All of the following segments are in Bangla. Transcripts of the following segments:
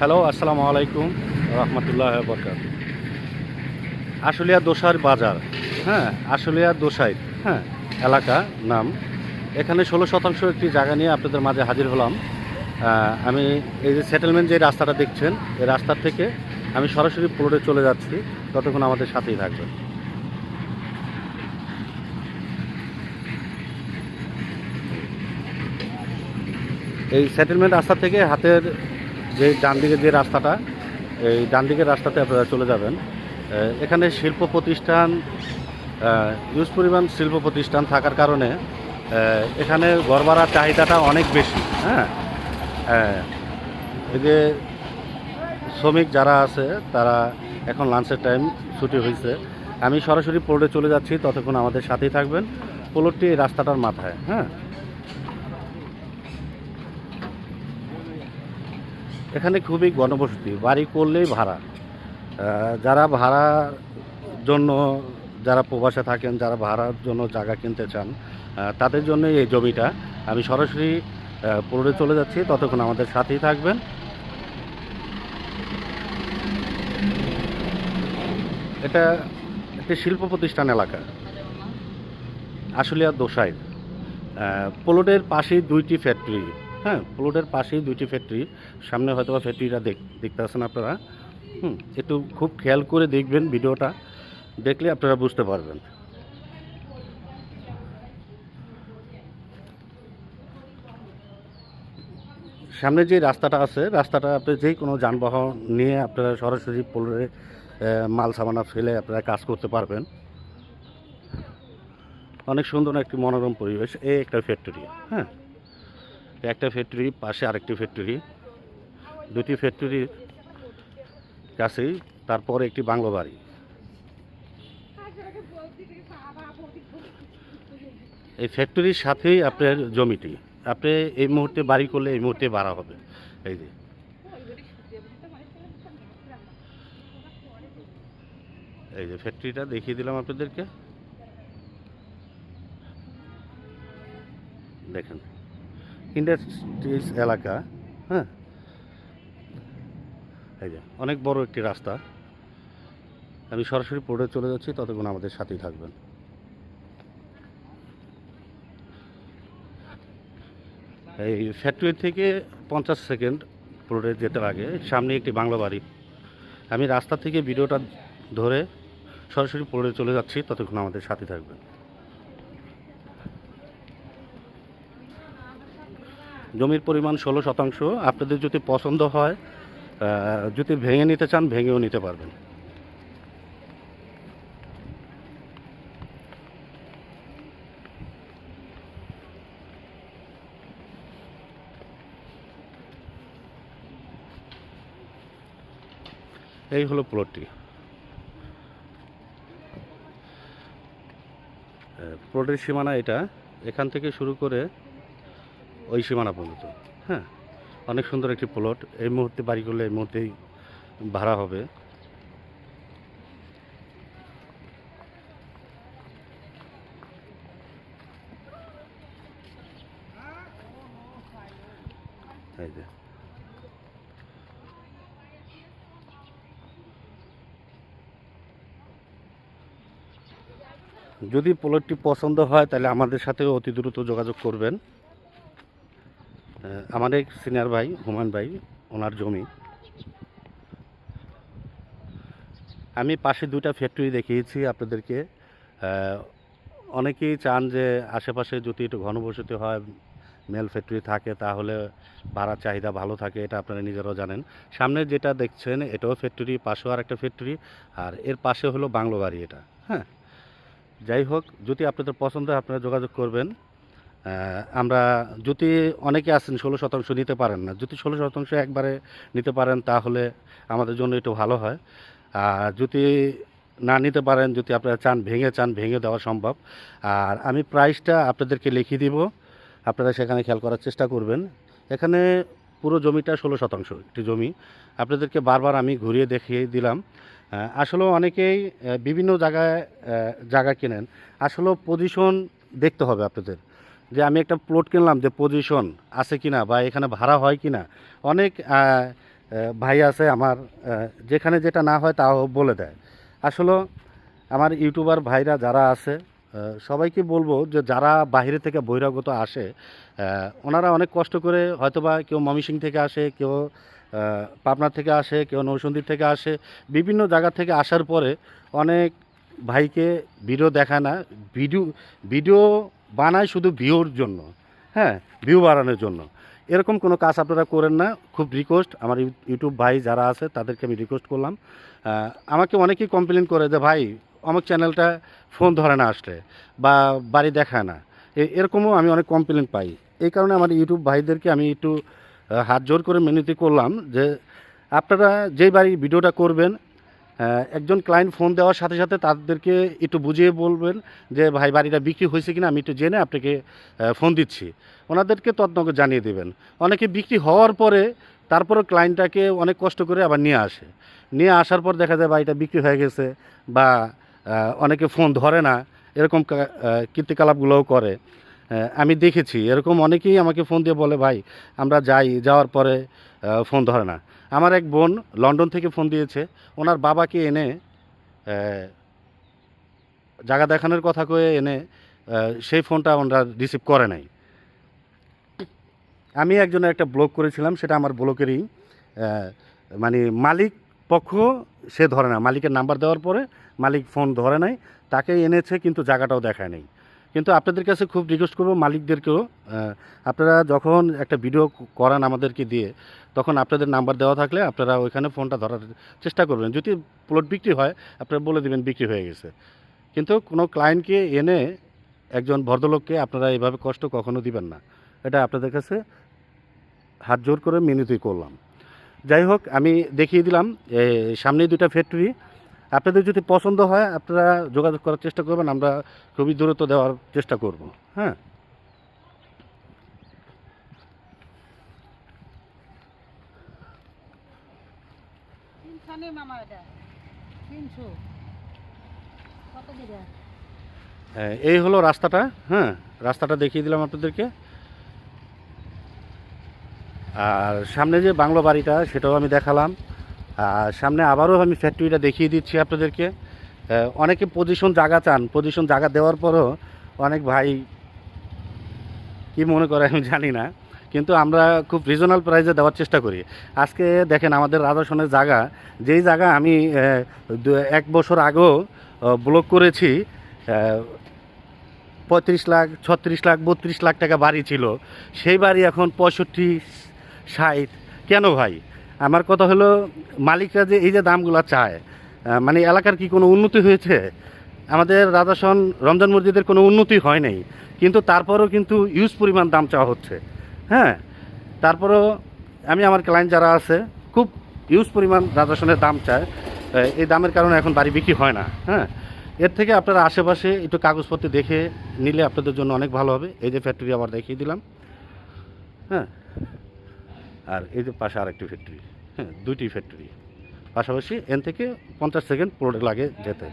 হ্যালো, আসসালামু আলাইকুম রহমতুল্লাহ বরকাত। আশুলিয়া দোসার বাজার হ্যাঁ আশুলিয়া দোসাই হ্যাঁ এলাকা নাম। এখানে ষোলো শতাংশ একটি জায়গা নিয়ে আপনাদের মাঝে হাজির হলাম। আমি এই যে সেটেলমেন্ট যে রাস্তাটা দেখছেন, এই রাস্তার থেকে আমি সরাসরি প্লটে চলে যাচ্ছি, ততক্ষণ আমাদের সাথেই থাকবেন। এই সেটেলমেন্ট রাস্তা থেকে হাতের যে ডান দিকে যে রাস্তাটা, এই ডান দিকের রাস্তাতে আপনারা চলে যাবেন। এখানে শিল্প প্রতিষ্ঠান ইউজ পরিমাণ শিল্প প্রতিষ্ঠান থাকার কারণে এখানে ভাড়ার চাহিদাটা অনেক বেশি হ্যাঁ? এই যে শ্রমিক যারা আছে, তারা এখন লাঞ্চের টাইম ছুটি হয়েছে আমি সরাসরি পোলোটে চলে যাচ্ছি, ততক্ষণ আমাদের সাথেই থাকবেন। পোলোটটি রাস্তাটার মাথায় হ্যাঁ? এখানে খুবই গণবসতি, বাড়ি করলেই ভাড়া। যারা ভাড়ার জন্য যারা প্রবাসে থাকেন, যারা ভাড়ার জন্য জায়গা কিনতে চান তাদের জন্য এই জমিটা। আমি সরাসরি পুরোটে চলে যাচ্ছি, ততক্ষণ আমাদের সাথেই থাকবেন। এটা একটি শিল্প প্রতিষ্ঠান এলাকা। আশুলিয়া দোসাই। পোলোটের পাশেই দুইটি ফ্যাক্টরি হ্যাঁ প্লটের পাশেই দুইটি ফ্যাক্টরি সামনে হয়তো বা ফ্যাক্টরিটা দেখ দেখতে পাচ্ছেন আপনারা। হুম, একটু খুব খেয়াল করে দেখবেন ভিডিওটা, দেখলে আপনারা বুঝতে পারবেন। সামনে যে রাস্তাটা আছে, রাস্তাটা আপনি যে কোনো যানবাহন নিয়ে আপনারা সরাসরি পোলরে মাল সামানা ফেলে আপনারা কাজ করতে পারবেন। অনেক সুন্দর একটি মনোরম পরিবেশ, এই একটা ফ্যাক্টরি হ্যাঁ। একটা ফ্যাক্টরি পাশে আরেকটি ফ্যাক্টরি দুটি ফ্যাক্টরির কাছেই, তারপরে একটি বাংলো বাড়ি। এই ফ্যাক্টরির সাথেই আপনার জমিটি। আপনি এই মুহূর্তে বাড়ি করলে এই মুহূর্তে বাড়া হবে। এই যে। এই যে ফ্যাক্টরিটা দেখিয়ে দিলাম আপনাদেরকে। দেখেন। ইন্ডাস্ট্রিজ এলাকা হ্যাঁ? এই যে, অনেক বড় একটি রাস্তা। আমি সরাসরি পড়ে চলে যাচ্ছি, ততক্ষণ আমাদের সাথেই থাকবেন। এই ফ্যাক্টরি থেকে পঞ্চাশ সেকেন্ড পড়ে যেতে লাগে, সামনে একটি বাংলা বাড়ি। আমি রাস্তা থেকে ভিডিওটা ধরে সরাসরি পড়ে চলে যাচ্ছি, ততক্ষণ আমাদের সাথে থাকবেন। জমির পরিমাণ ষোলো শতাংশ আপনাদের যদি পছন্দ হয় যদি ভেঙে নিতে চান, ভেঙেও নিতে পারবেন। এই হলো প্লটটি। প্লটের সীমানা এটা। এখান থেকে শুরু করে ওই সীমানা পর্যন্ত। হ্যাঁ অনেক সুন্দর একটি প্লট এই মুহূর্তে বাড়ি করলে এই মুহূর্তেই ভাড়া হবে। যদি প্লটটি পছন্দ হয়, তাহলে আমাদের সাথে অতি দ্রুত যোগাযোগ করবেন। আমাদের সিনিয়র ভাই, হুমায়ুন ভাই, ওনার জমি। আমি পাশে দুটা ফ্যাক্টরি দেখিয়েছি আপনাদেরকে। অনেকেই চান যে আশেপাশে যদি একটু ঘনবসতি হয় মেল ফ্যাক্টরি থাকে, তাহলে ভাড়ার চাহিদা ভালো থাকে, এটা আপনারা নিজেরাও জানেন। সামনে যেটা দেখছেন, এটাও ফ্যাক্টরি পাশেও আর একটা ফ্যাক্টরি আর এর পাশে হলো বাংলো বাড়ি এটা হ্যাঁ? যাই হোক, যদি আপনাদের পছন্দ হয়, আপনারা যোগাযোগ করবেন। আমরা যদি অনেকে আছেন ষোলো শতাংশ নিতে পারেন না যদি ষোলো শতাংশ একবারে নিতে পারেন তাহলে আমাদের জন্য একটু ভালো হয়। আর যদি না নিতে পারেন যদি আপনারা চান ভেঙে চান ভেঙে দেওয়া সম্ভব। আর আমি প্রাইসটা আপনাদেরকে লিখিয়ে দিব আপনারা সেখানে খেয়াল করার চেষ্টা করবেন। এখানে পুরো জমিটা ষোলো শতাংশ একটি জমি। আপনাদেরকে বারবার আমি ঘুরিয়ে দেখিয়ে দিলাম। আহ, আসলেও অনেকেই বিভিন্ন জায়গায় জায়গা কেনেন। আসলেও পজিশন দেখতে হবে আপনাদের। যে আমি একটা প্লট কিনলাম যে পজিশন আছে কিনা বা এখানে ভাড়া হয় কিনা। অনেক ভাই আছে আমার যেখানে যেটা না হয় তাও বলে দেয়। আসলে আমার ইউটিউবার ভাইরা যারা আছে সবাইকে বলব যে যারা বাইরে থেকে বহিরাগত আসে ওনারা অনেক কষ্ট করে হয়তোবা কেউ ময়মনসিং থেকে আসে, কেউ পাবনা থেকে আসে, কেউ নৌসন্দির থেকে আসে, বিভিন্ন জায়গা থেকে আসার পরে অনেক ভাইকে ভিডিও দেখায় না, ভিডিও ভিডিও বানায় শুধু ভিউর জন্য হ্যাঁ ভিউ বাড়ানোর জন্য। এরকম কোনো কাজ আপনারা করেন না। খুব রিকোয়েস্ট আমার ইউ- ইউটিউব ভাই যারা আছে, তাদেরকে আমি রিকোয়েস্ট করলাম। আমাকে অনেকেই কমপ্লেন করে যে, ভাই অমুক চ্যানেলটা ফোন ধরে না আসলে বা বাড়ি দেখায় না। এরকমও আমি অনেক কমপ্লেন পাই। এই কারণে আমার ইউটিউব ভাইদেরকে আমি একটু হাত জোর করে মিনতি করলাম যে, আপনারা যেই বাড়ি ভিডিওটা করবেন একজন ক্লায়েন্ট ফোন দেওয়ার সাথে সাথে তাদেরকে একটু বুঝিয়ে বলবেন যে, ভাই, বাড়িটা বিক্রি হয়েছে কিনা? আমি একটু জেনে আপনাকে ফোন দিচ্ছি। ওনাদেরকে তত্নকে জানিয়ে দেবেন। অনেকে বিক্রি হওয়ার পরে তারপরে ক্লায়েন্টটাকে অনেক কষ্ট করে আবার নিয়ে আসে। নিয়ে আসার পর দেখা যায় বাড়িটা বিক্রি হয়ে গেছে বা অনেকে ফোন ধরে না, এরকম কীর্তিকলাপগুলোও করে। আমি দেখেছি, এরকম অনেকেই আমাকে ফোন দিয়ে বলে, ভাই, আমরা যাই, যাওয়ার পরে ফোন ধরে না। আমার এক বোন লন্ডন থেকে ফোন দিয়েছে। ওনার বাবাকে এনে জায়গা দেখানোর কথা কয়ে এনে সেই ফোনটা ওনারা রিসিভ করে নাই। আমি একজনের একটা ব্লগ করেছিলাম, সেটা আমার ব্লকেরই মানে মালিক পক্ষ, সে ধরে না, মালিকের নাম্বার দেওয়ার পরে মালিক ফোন ধরে নাই তাকে এনেছে, কিন্তু জায়গাটাও দেখায় নাই। কিন্তু আপনাদের কাছে খুব রিকোয়েস্ট করব মালিকদেরকেও আপনারা যখন একটা ভিডিও করান আমাদেরকে দিয়ে তখন আপনাদের নাম্বার দেওয়া থাকলে আপনারা ওইখানে ফোনটা ধরার চেষ্টা করবেন। যদি প্লট বিক্রি হয় আপনারা বলে দেবেন বিক্রি হয়ে গেছে। কিন্তু কোনো ক্লায়েন্টকে এনে একজন ভদ্রলোককে আপনারা এভাবে কষ্ট কখনো দিবেন না। এটা আপনাদের কাছে হাত জোর করে মিনতি করলাম। যাই হোক আমি দেখিয়ে দিলাম এ, সামনেই দুটা ফ্যাক্টরি আপনাদের যদি পছন্দ হয় আপনারা যোগাযোগ করার চেষ্টা করবেন আমরা খুবই দূরত্ব দেওয়ার চেষ্টা করব। হ্যাঁ? হ্যাঁ, এই হলো রাস্তাটা। হ্যাঁ রাস্তাটা দেখিয়ে দিলাম আপনাদেরকে। আর সামনে যে বাংলো বাড়িটা সেটাও আমি দেখালাম। আর সামনে আবারও আমি ফ্যাক্টরিটা দেখিয়ে দিচ্ছি আপনাদেরকে। অনেকে পজিশন জায়গা চান পজিশন জায়গা দেওয়ার পরও অনেক ভাই কি মনে করে আমি জানি না, কিন্তু আমরা খুব রিজনাল প্রাইসে দেওয়ার চেষ্টা করি। আজকে দেখেন আমাদের রাজাসনের জায়গা, যেই জায়গা আমি এক বছর আগেও ব্লক করেছি পঁয়ত্রিশ লাখ, ছত্রিশ লাখ, বত্রিশ লাখ টাকা বাড়ি ছিল। সেই বাড়ি এখন পঁয়ষট্টি, ষাট। কেন ভাই? আমার কথা হলো, মালিকরা যে এই যে দামগুলো চায় মানে এলাকার কি কোনো উন্নতি হয়েছে? আমাদের রাজাসন রমজান মসজিদের কোনো উন্নতি হয় নাই, কিন্তু তারপরেও কিন্তু ইউজ পরিমাণ দাম চাওয়া হচ্ছে। হ্যাঁ তারপরেও আমি আমার ক্লায়েন্ট যারা আছে, খুব ইউজ পরিমাণ রাজাসনের দাম চায় এই দামের কারণে এখন বাড়ি বিক্রি হয় না। হ্যাঁ এর থেকে আপনারা আশেপাশে একটু কাগজপত্র দেখে নিলে আপনাদের জন্য অনেক ভালো হবে। এই যে ফ্যাক্টরি আবার দেখিয়ে দিলাম। হ্যাঁ আর এই যে পাশে আরেকটি ফ্যাক্টরি হ্যাঁ দুইটি ফ্যাক্টরি পাশাপাশি এন থেকে পঞ্চাশ সেকেন্ড পুরোটা লাগে যেতে।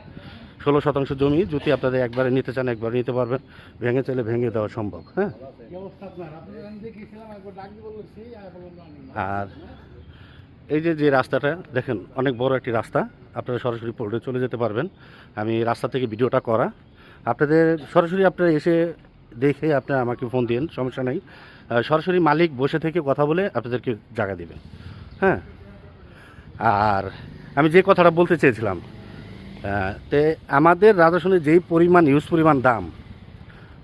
ষোলো শতাংশ জমি যদি আপনাদের একবারে নিতে চান, একবারে নিতে পারবেন। ভেঙে চাইলে ভেঙে দেওয়া সম্ভব হ্যাঁ? আর এই যে যে রাস্তাটা, দেখেন, অনেক বড় একটি রাস্তা। আপনারা সরাসরি পোর্টে চলে যেতে পারবেন। আমি রাস্তা থেকে ভিডিওটা করা। আপনাদের সরাসরি আপনারা এসে দেখে আপনারা আমাকে ফোন দিন, সমস্যা নেই। সরাসরি মালিক বসে থেকে কথা বলে আপনাদেরকে জায়গা দেবেন। হ্যাঁ? আর আমি যে কথাটা বলতে চেয়েছিলাম তে আমাদের রাজস্থানে যেই পরিমাণ ইউজ পরিমাণ দাম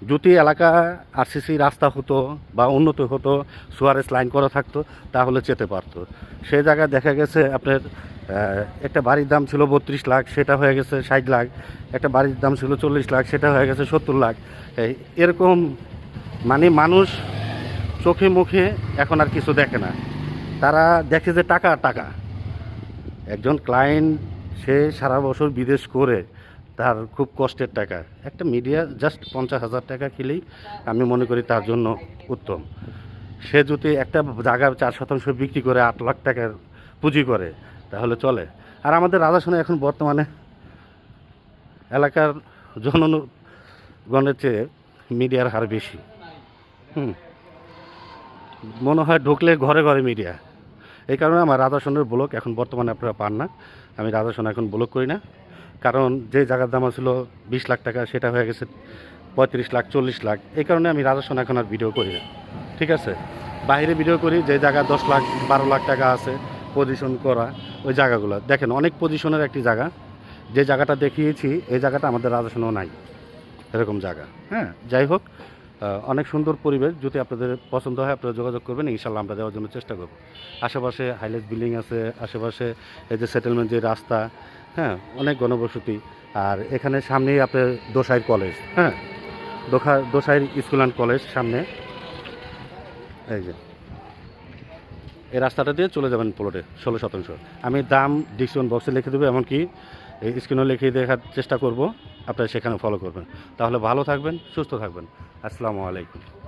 যদি এলাকা আরসিসি রাস্তা হতো বা উন্নত হতো সুয়ারেস লাইন করা থাকতো, তাহলে যেতে পারতো। সেই জায়গায় দেখা গেছে আপনার একটা বাড়ির দাম ছিল বত্রিশ লাখ, সেটা হয়ে গেছে ষাট লাখ, একটা বাড়ির দাম ছিল চল্লিশ লাখ, সেটা হয়ে গেছে সত্তর লাখ। এরকম মানে মানুষ চোখে মুখে এখন আর কিছু দেখে না। তারা দেখে যে টাকা টাকা। একজন ক্লায়েন্ট সে সারা বছর বিদেশ করে তার খুব কষ্টের টাকা। একটা মিডিয়া জাস্ট পঞ্চাশ হাজার টাকা খেলেই আমি মনে করি তার জন্য উত্তম। সে যদি একটা জায়গা চার শতাংশ বিক্রি করে আট লাখ টাকার পুঁজি করে, তাহলে চলে। আর আমাদের রাজাসনে এখন বর্তমানে এলাকার জনগণের চেয়ে মিডিয়ার হার বেশি। হুম। মনে হয় ঢুকলে ঘরে ঘরে মিডিয়া। এই কারণে আমার রাধাসনের ব্লক এখন বর্তমানে আপনারা পান না। আমি রাধাসন এখন ব্লক করি না। কারণ যে জায়গার দাম ছিল বিশ লাখ টাকা, সেটা হয়ে গেছে পঁয়ত্রিশ লাখ, চল্লিশ লাখ। এই কারণে আমি রাধাসন এখন আর ভিডিও করি না। ঠিক আছে? বাইরে ভিডিও করি, যে জায়গা দশ লাখ, বারো লাখ টাকা আছে পজিশন করা, ওই জায়গাগুলো। দেখেন, অনেক পজিশনের একটি জায়গা। যে জায়গাটা দেখিয়েছি, এই জায়গাটা আমাদের রাধাসনেও নাই। এরকম জায়গা হ্যাঁ? যাই হোক অনেক সুন্দর পরিবেশ। যদি আপনাদের পছন্দ হয়, আপনারা যোগাযোগ করবেন। ইনশাল্লাহ আমরা দেওয়ার জন্য চেষ্টা করব। আশেপাশে হাইলাইট বিল্ডিং আছে, আশেপাশে এই যে সেটেলমেন্ট যে রাস্তা হ্যাঁ অনেক গণবসতি। আর এখানে সামনেই আপনার দোসাইর কলেজ হ্যাঁ? দোখা দোসাইর স্কুল অ্যান্ড কলেজ সামনে। এই যে। এই রাস্তাটা দিয়ে চলে যাবেন প্লটে ষোলো শতাংশ। আমি দাম ডিসকাউন্ট বক্সে লিখে দেবো, এমনকি এই স্ক্রিনও লিখে দেখার চেষ্টা করব। আপনারা সেখানে ফলো করবেন। তাহলে ভালো থাকবেন, সুস্থ থাকবেন। আসসালামু আলাইকুম।